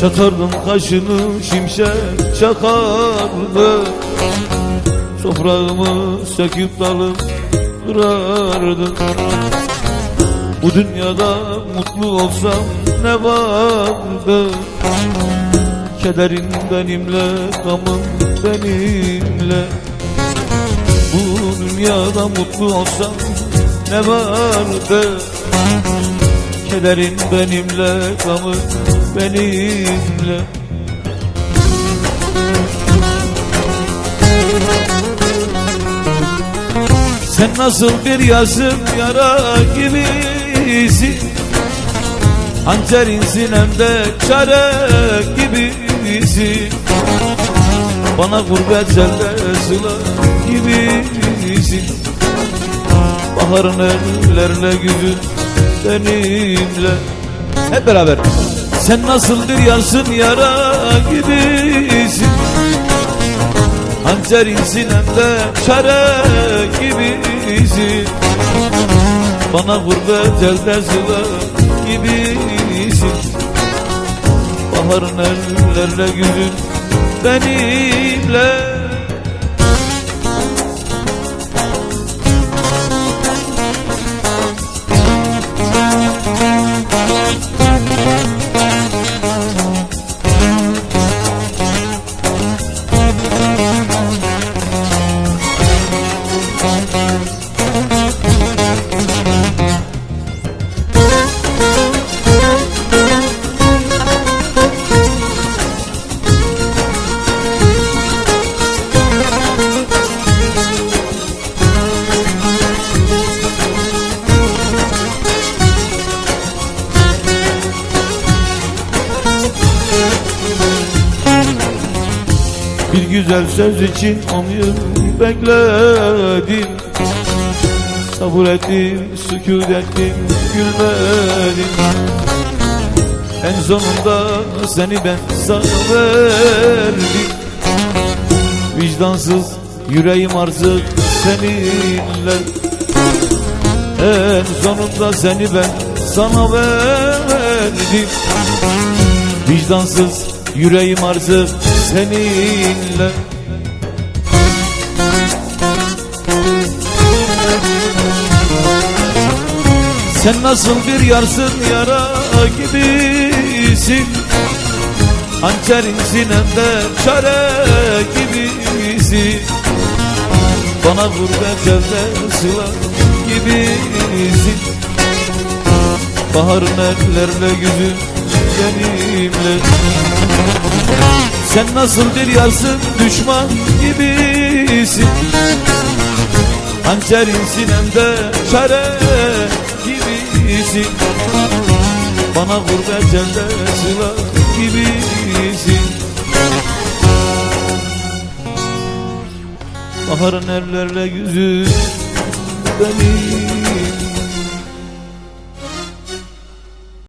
Çatardım kaşını şimşek çakardı. Toprağımı söküp dalıp kırardı Bu dünyada mutlu olsam ne vardı? Kederin benimle, gamın benimle. Bu dünyada mutlu olsam ne vardı Kederin benimle, gamın benimle. Sen nasıl bir yazım yara gibisin? Hançerin sinemde çare gibisin. Bana gurbet sende sıla gibisin. Baharın ellerle güzün benimle. Hep beraber. Sen nasıl bir yansın yara gibisin. Hançerin sinemde çare gibisin. Bana gurbet elde sıla gibisin. Baharın ellerle güzün benimle Bir güzel söz için on yıl bekledim. Sabır ettim, sükut ettim, gülmedim. En sonunda seni ben sana verdim Vicdansız yüreğim artık seninle En sonunda seni ben sana verdim. Vicdansız yüreğim artık seninle. Sen nasıl bir yarsın yara gibisin? Hançerin sinemde çare gibisin. Bana gurbet elde sıla gibisin. Baharın ellerle yüzün benimle. Sen nasıl bir yarsın düşman gibisin. Hançerin sinemde çare gibisin. Bana gurbet elde sıla gibisin. Baharın ellerle yüzü benim